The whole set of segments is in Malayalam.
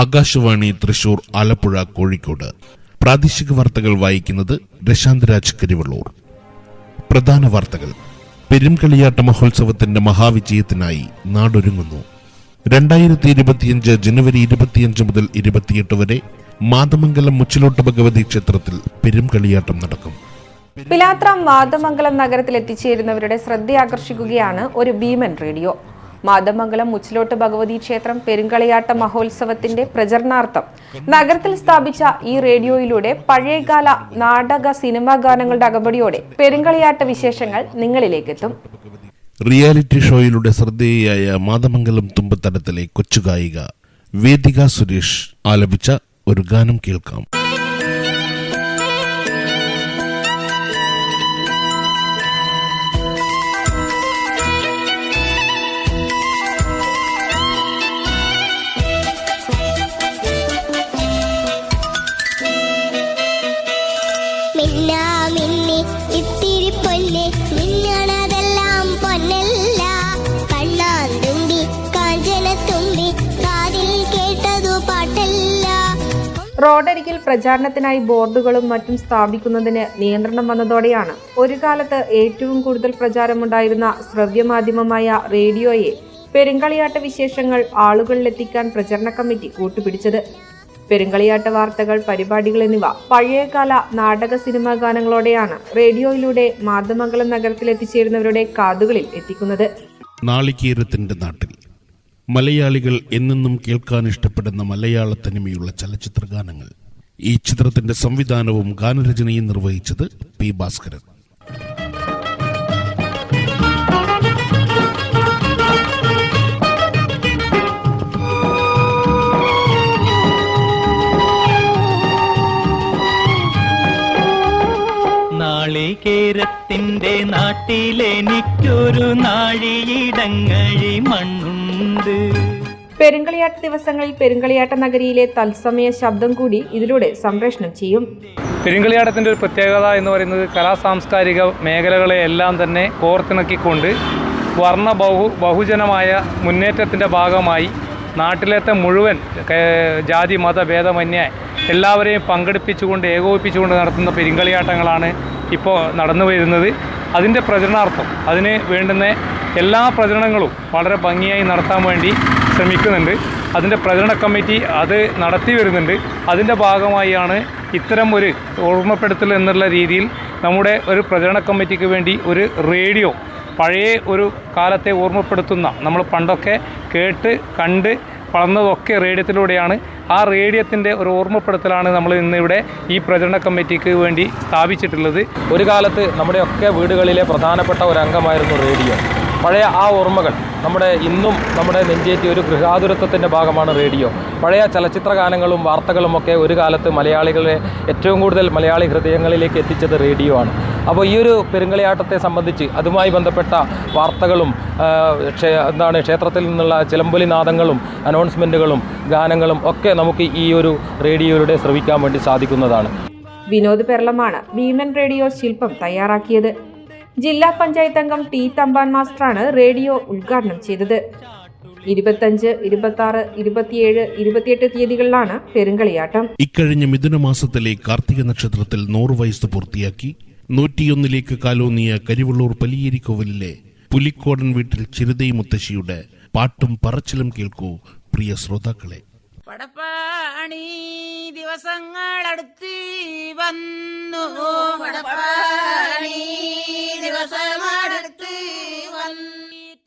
ആകാശവാണി തൃശൂർ ആലപ്പുഴ കോഴിക്കോട്. പ്രാദേശിക വാർത്തകൾ വായിക്കുന്നത് രശാന്ത് രാജ് കരിവള്ളൂർ. പ്രധാന വാർത്തകൾ. പെരുംകളിയാട്ട മഹോത്സവത്തിന്റെ മഹാവിജയത്തിനായി നാടൊരുങ്ങുന്നു. രണ്ടായിരത്തി ഇരുപത്തിയഞ്ച് ജനുവരി ഇരുപത്തിയഞ്ച് മുതൽ ഇരുപത്തിയെട്ട് വരെ മാതമംഗലം മുച്ചിലോട്ട് ഭഗവതി ക്ഷേത്രത്തിൽ പെരുംകളിയാട്ടം നടക്കും. പിലാത്രം മാതമംഗലം നഗരത്തിൽ എത്തിച്ചേരുന്നവരുടെ ശ്രദ്ധയാകർഷിക്കുകയാണ് ഒരു ഭീമൻ റേഡിയോ. മാതമംഗലം മുച്ചിലോട്ട് ഭഗവതി ക്ഷേത്രം പെരുങ്കളിയാട്ട മഹോത്സവത്തിന്റെ പ്രചരണാർത്ഥം. നഗരത്തിൽ സ്ഥാപിച്ച ഈ റേഡിയോയിലൂടെ പഴയകാല നാടക സിനിമാ ഗാനങ്ങളുടെ അകമ്പടിയോടെ പെരുങ്കളിയാട്ട വിശേഷങ്ങൾ നിങ്ങളിലേക്കെത്തും. റിയാലിറ്റി ഷോയിലൂടെ ശ്രദ്ധേയയായ മാതമംഗലം തുമ്പത്തടത്തിലെ കൊച്ചുഗായിക വേദിക സുരേഷ് ആലപിച്ച ഒരു ഗാനം കേൾക്കാം. റോഡരികിൽ പ്രചാരണത്തിനായി ബോർഡുകളും മറ്റും സ്ഥാപിക്കുന്നതിന് നിയന്ത്രണം വന്നതോടെയാണ് ഒരു കാലത്ത് ഏറ്റവും കൂടുതൽ പ്രചാരമുണ്ടായിരുന്ന ശ്രവ്യമാധ്യമമായ റേഡിയോയെ പെരുങ്കളിയാട്ട വിശേഷങ്ങൾ ആളുകളിലെത്തിക്കാൻ പ്രചരണ കമ്മിറ്റി കൂട്ടുപിടിച്ചത്. പെരുങ്കളിയാട്ട വാർത്തകൾ പരിപാടികൾ എന്നിവ പഴയകാല നാടക സിനിമാ ഗാനങ്ങളോടെയാണ് റേഡിയോയിലൂടെ മാതമംഗലം നഗരത്തിൽ എത്തിച്ചേരുന്നവരുടെ കാതുകളിൽ എത്തിക്കുന്നത്. നാളികേരത്തിന്റെ നാട്ടിൽ മലയാളികൾ എന്നെന്നും കേൾക്കാൻ ഇഷ്ടപ്പെടുന്ന മലയാള തനിമയുള്ള ചലച്ചിത്ര ഗാനങ്ങൾ ഈ ചിത്രത്തിന്റെ സംവിധാനവും ഗാനരചനയും നിർവഹിച്ചത് പി ഭാസ്കരൻ. നാളികേരത്തിന്റെ നാട്ടിലെനിക്കൊരു നാഴിയിടങ്ങഴി മണ്ണുണ്ട്. പെരുങ്കളിയാട്ട ദിവസങ്ങളിൽ പെരുങ്കളിയാട്ട നഗരിയിലെ തത്സമയ ശബ്ദം കൂടി ഇതിലൂടെ സംപ്രേഷണം ചെയ്യും. പെരുങ്കളിയാട്ടത്തിന്റെ ഒരു പ്രത്യേകത എന്ന് പറയുന്നത് കലാ സാംസ്കാരിക മേഖലകളെ എല്ലാം തന്നെ കോർത്തിണക്കിക്കൊണ്ട് വർണ ബഹു ബഹുജനമായ മുന്നേറ്റത്തിന്റെ ഭാഗമായി നാട്ടിലത്തെ മുഴുവൻ ജാതി മത ഭേദമന്യേ എല്ലാവരെയും പങ്കെടുപ്പിച്ചുകൊണ്ട് ഏകോപിപ്പിച്ചുകൊണ്ട് നടത്തുന്ന പെരുങ്കളിയാട്ടങ്ങളാണ് ഇപ്പോൾ നടന്നു വരുന്നത് അതിന്റെ പ്രചരണാർത്ഥം. അതിന് വേണ്ടുന്ന എല്ലാ പ്രചരണങ്ങളും വളരെ ഭംഗിയായി നടത്താൻ വേണ്ടി ശ്രമിക്കുന്നുണ്ട്. അതിന്റെ പ്രചരണ കമ്മിറ്റി അത് നടത്തി വരുന്നുണ്ട്. അതിന്റെ ഭാഗമായാണ് ഇത്തരം ഒരു ഓർമ്മപ്പെടുത്തൽ എന്നുള്ള രീതിയിൽ നമ്മുടെ ഒരു പ്രചരണ കമ്മിറ്റിക്ക് വേണ്ടി ഒരു റേഡിയോ പഴയ ഒരു കാലത്തെ ഓർമ്മപ്പെടുത്തുന്ന നമ്മൾ പണ്ടൊക്കെ കേട്ട് കണ്ട് വളർന്നതൊക്കെ റേഡിയത്തിലൂടെയാണ്. ആ റേഡിയത്തിന്റെ ഒരു ഓർമ്മപ്പെടുത്തലാണ് നമ്മൾ ഇന്നിവിടെ ഈ പ്രചരണ കമ്മിറ്റിക്ക് വേണ്ടി സ്ഥാപിച്ചിട്ടുള്ളത്. ഒരു കാലത്ത് നമ്മുടെയൊക്കെ വീടുകളിലെ പ്രധാനപ്പെട്ട ഒരു അംഗമായിരുന്നു റേഡിയോ. പഴയ ആ ഓർമ്മകൾ നമ്മുടെ ഇന്നും നമ്മുടെ നെഞ്ചേറ്റി ഒരു ഗൃഹാതുരത്വത്തിന്റെ ഭാഗമാണ് റേഡിയോ. പഴയ ചലച്ചിത്ര ഗാനങ്ങളും വാർത്തകളും ഒക്കെ ഒരു കാലത്ത് മലയാളികളെ ഏറ്റവും കൂടുതൽ മലയാളി ഹൃദയങ്ങളിലേക്ക് എത്തിച്ചത് റേഡിയോ ആണ്. അപ്പോൾ ഈ ഒരു പെരുങ്കളിയാട്ടത്തെ സംബന്ധിച്ച് അതുമായി ബന്ധപ്പെട്ട വാർത്തകളും എന്താണ് ക്ഷേത്രത്തിൽ നിന്നുള്ള ചിലമ്പൊലി നാദങ്ങളും അനൗൺസ്മെന്റുകളും ഗാനങ്ങളും ഒക്കെ നമുക്ക് ഈ ഒരു റേഡിയോയിലൂടെ ശ്രവിക്കാൻ വേണ്ടി സാധിക്കുന്നതാണ്. വിനോദ് പെർളമാണ് ഭീമൻ റേഡിയോ ശില്പം തയ്യാറാക്കിയത്. ജില്ലാ പഞ്ചായത്ത് അംഗം ടി തമ്പാൻ മാസ്റ്ററാണ് റേഡിയോ ഉദ്ഘാടനം ചെയ്തത്. ഇരുപത്തഞ്ച് ഇരുപത്തി ആറ് ഇരുപത്തിയേഴ് ഇരുപത്തിയെട്ട് തീയതികളിലാണ് പെരുങ്കളിയാട്ടം. ഇക്കഴിഞ്ഞ മിഥുന മാസത്തിലെ കാർത്തിക നക്ഷത്രത്തിൽ നൂറ് വയസ്സ് പൂർത്തിയാക്കി നൂറ്റിയൊന്നിലേക്ക് കാലൂന്നിയ കരിവള്ളൂർ പലിയേരിക്കോവലിലെ പുലിക്കോടൻ വീട്ടിൽ ചിരുതൈ മുത്തശ്ശിയുടെ പാട്ടും പറച്ചിലും കേൾക്കൂ പ്രിയ ശ്രോതാക്കളെ. പടപ്പാണി ദിവസങ്ങൾ അടുത്ത് വന്നു.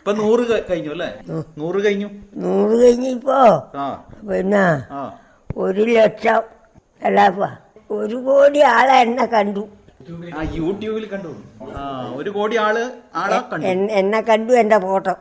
ഇപ്പൊ നൂറ് കഴിഞ്ഞു അല്ലേ? നൂറ് കഴിഞ്ഞു? നൂറ് കഴിഞ്ഞിപ്പോ ആ. പിന്നെ ആ. ഒരു ലക്ഷം അല്ലാപ്പാ ഒരു കോടി ആളെ എന്നെ കണ്ടു. ആ യൂട്യൂബിൽ കണ്ടു. ആ ഒരു കോടി ആൾ ആളെ കണ്ടു. എൻ- എന്നെ കണ്ടു എന്റെ ഫോട്ടോ.